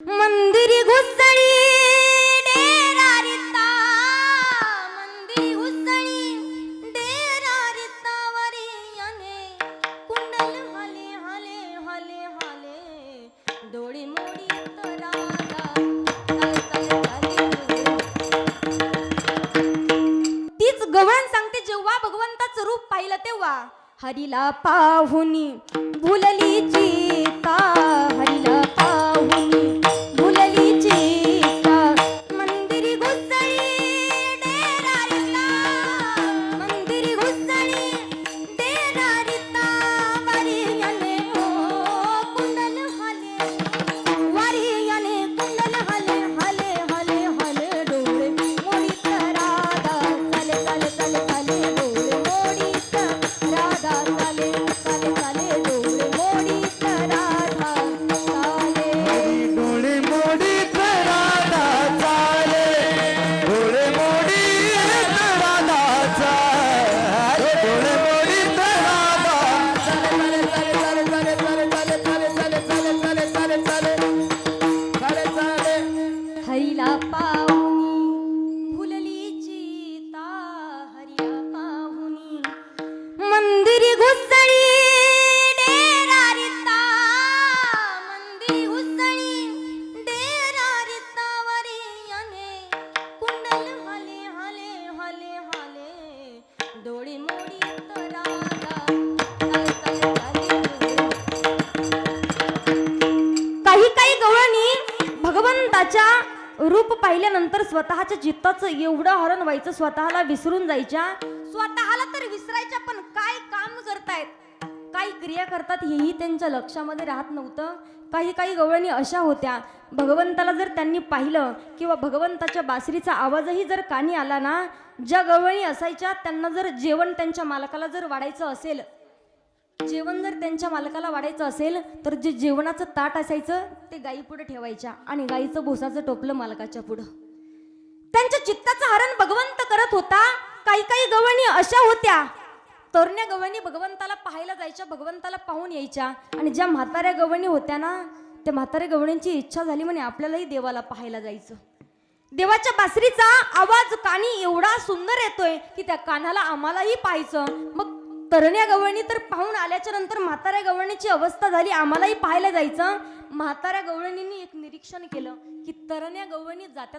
मंदिरी घुसळी डेरा रिता मंदिरी घुसळी डेरा रितावरी याने कुंडल हले हले हले हले. डोळी मोडी तीच गवळण सांगते जेव्हा भगवंताचं रूप पाहिलं तेव्हा. हरीला पाहुनी भुलली स्वतःच्या रूप पाहिल्यानंतर स्वतःच्या चित्ताचं एवढं हरण व्हायचं स्वतःला विसरून जायच्या. स्वतःला तर विसरायच्या पण काय काम करतायत? काही क्रिया करतात हेही त्यांच्या लक्षामध्ये राहत नव्हतं. काही काही गवळणी अशा होत्या. भगवंताला जर त्यांनी पाहिलं किंवा भगवंताच्या बासरीचा आवाजही जर कानी आला ना ज्या गवळणी असायच्या त्यांना जर जेवण त्यांच्या मालकाला जर वाढायचं असेल जेवण जर त्यांच्या मालकाला वाढायचं असेल तर जे जेवणाचं ताट असायचं ते गाई पुढे ठेवायच्या आणि गाईचं भुसाचं टोपलं मालकाच्या पुढं. त्यांच्या चित्ताचं हरण भगवंत करत होता. काही काही गवळणी अशा होत्या. तरुण्या गवळणी भगवंताला पाहायला जायच्या भगवंताला पाहून यायच्या. आणि ज्या म्हाताऱ्या गवळणी होत्या ना त्या म्हाताऱ्या गवळणींची इच्छा झाली म्हणे आपल्यालाही देवाला पाहायला जायचं. देवाच्या बासरीचा आवाज कानी एवढा सुंदर येतोय की त्या कानाला आम्हालाही पाहायचं. मग तरण्या गवळणी तर पाहून आल्याच्यानंतर म्हाताऱ्या गवळणीची अवस्था झाली. आम्हालाही पाहायला जायचं. म्हाताऱ्या गवळणींनी एक निरीक्षण केलं की तरण्या गवळणी जात्यात